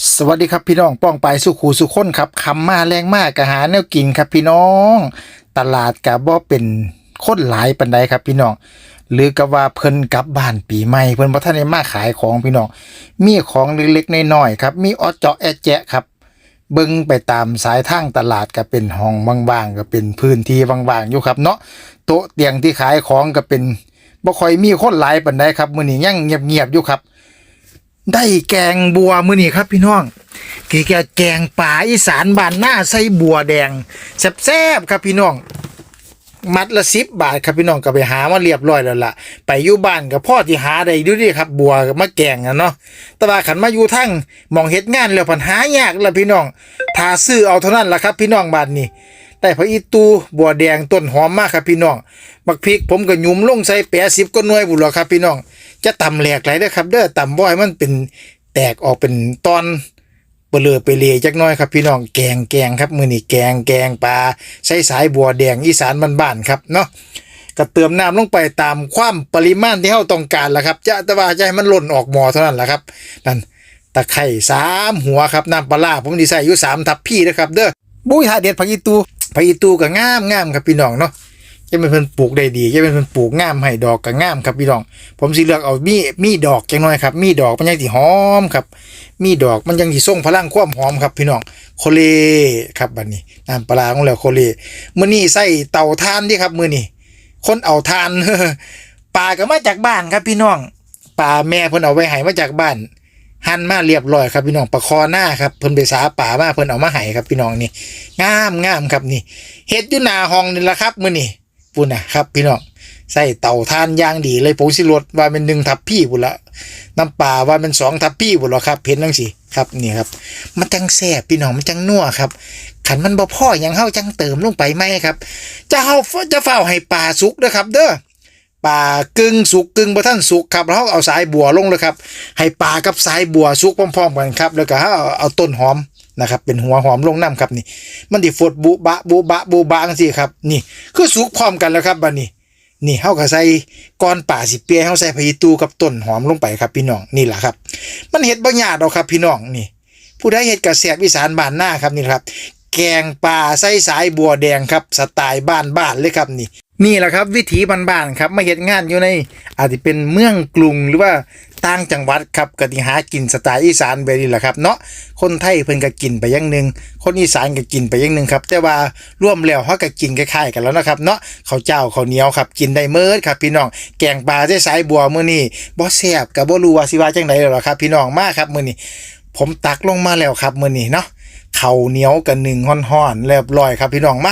สวัสดีครับพี่น้องป้องไปสุขูสุขคนครับคำมาแรงมากกะหาแนวกินครับพี่น้อง ตลาดกะบ่เป็นคนหลายปันใดครับพี่น้อง หรือก็ว่าเพิ่นกลับบ้านปีใหม่เพิ่นบ่ทันได้มาขายของพี่น้อง มีของเล็กๆน้อยๆครับ มีออเจาะแอะแจะครับเบิ่งไปตามสายทางตลาดก็เป็นห้องว่างๆก็เป็นพื้นที่ว่างๆอยู่ครับ เนาะโต๊ะเตียงที่ขายของก็เป็นบ่ค่อยมีคนหลายปานใดครับมื้อนี้ยังเงียบๆอยู่ครับ ได้แกงบัวมื้อนี้ครับพี่น้องกี่แกแกงป่าอีสานบ้านหน้าใส่บัวแดงแซ่บๆครับพี่น้อง มัดละสิบบาทครับพี่น้องก็ไปหามาเรียบร้อยแล้วล่ะ ไปอยู่บ้านกับพ่อที่หาได้ดูดิครับ บัวมะแกงอะเนาะแต่ว่าขันมาอยู่ทั้งมองเฮ็ดงานแล้วปัญหายากละพี่น้องถ้าซื้อเอาเท่านั้นล่ะครับ พี่น้องบ้านนี้แต่พระอีตูบัวแดงต้นหอมมากครับพี่น้องบักพริกผมก็ยุมลงใส่แปะสิบก็น่วยบุหรอครับพี่น้อง จะตำแหลกไหลเด้อครับ เด้อตำบ่อยมันเป็นแตกออกเป็นตอนเปลือไปเลยจักน้อยครับพี่น้องแกงแกงครับมือนี่แกงแกงปลาใช้สายบัวแดงอีสานบ้านๆครับเนาะก็เติมน้ำลงไปตามความปริมาณที่เราต้องการละครับ จะแต่ว่าจะให้มันหล่นออกหมอเท่านั้นแหละครับนั่นตะไคร่สามหัวครับน้ำปลาร้าผมดีใส่อยู่สามทับพี่นะครับ เด้อบุ้ยหาเด็ดผักอีตูผักอีตูก็งามงามครับพี่น้องเนาะ จะเป็นเพิ่นปลูกได้ดีจะเป็นเพิ่นปลูกงามให้ดอกก็งามครับพี่น้อง ผมสิเลือกเอามีมีดอกจังหน่อยครับ มีดอกมันยังสิหอมครับ มีดอกมันยังสิส่งพลังความหอมครับพี่น้องโคเลครับบัดนี้น้ำปลาร้าของเราโคเลมื้อนี้ใส่เตาถ่านดิครับมื้อนี้คนเอาถ่านปลาก็มาจากบ้านครับพี่น้องปลาแม่เพิ่นเอาไว้ให้มาจากบ้านหั่นมาเรียบร้อยครับพี่น้องปลาคอหน้าครับเพิ่นไปสาป่ามาเพิ่นเอามาให้ครับพี่น้องนี่งามงามครับนี่เฮ็ดอยู่หน้าห้องนี่แหละครับมื้อนี้ ปุ่นนะครับพี่น้องใส่เตาถ่านย่างดีเลยผงสิรสว่าเป็นหนึ่งทับพี่พุ่นละน้ำปลาว่ามันสองทับพี่บุหรอครับเห็นจังสิครับนี่ครับ มันจังแซ่บพี่น้องมันจังนัวครับขันมันบ่พ่อยังเฮาจังเติมลงไปไหมครับ จะเฮาจะเฝ้าให้ปลาสุกเด้อครับ เด้อปลากึ่งสุกกึ่งบ่ทันสุกครับแล้วเฮาเอาสายบัวลงเลยครับ ให้ปลากับสายบัวสุกพร้อมๆกันครับ แล้วก็เฮาเอาต้นหอม นะครับเป็นหัวหอมลงน้ำครับนี่ มันดิฟดบุบะบุบะบุบะจังซี่ครับนี่ คือสุกพร้อมกันแล้วครับบัดนี้ นี่เฮาก็ใส่ก้อนป่าสิเปียเฮาใส่พีตูกับต้นหอมลงไปครับ พี่น้องนี่แหละครับ มันเห็ดบางอย่างเอกครับ พี่น้องนี่ ผู้ใดเห็ดกระแสบอีสานบานหน้าครับนี่ครับ แกงป่าใส่สายบัวแดงครับสไตล์บ้านบ้านๆเลยครับนี่ นี่แหละครับวิถีบ้านๆครับมาเฮ็ดงานอยู่ในอาจจะเป็นเมืองกรุงหรือว่าต่างจังหวัดครับก็สิหากินสไตล์อีสานแบบนี้แหละครับเนาะคนไทยเพิ่นก็กินไปอย่างหนึ่งคนอีสานก็กินไปอย่างหนึ่งครับแต่ว่าร่วมแล้วเฮาก็กินคล้ายๆกันแล้วนะครับเนาะข้าวเจ้าข้าวเหนียวครับกินได้เมิดครับพี่น้องแกงปลาใส่สายบัวมื้อนี้บ่แซ่บก็บ่รู้ว่าสิว่าจังไดแล้วครับ พี่น้องมาครับมื้อนี้ผมตักลงมาแล้วครับมื้อนี้เนาะ ข้าเหนียวกับหนึ่งห่อนๆเรียบร้อยครับพี่น้องมา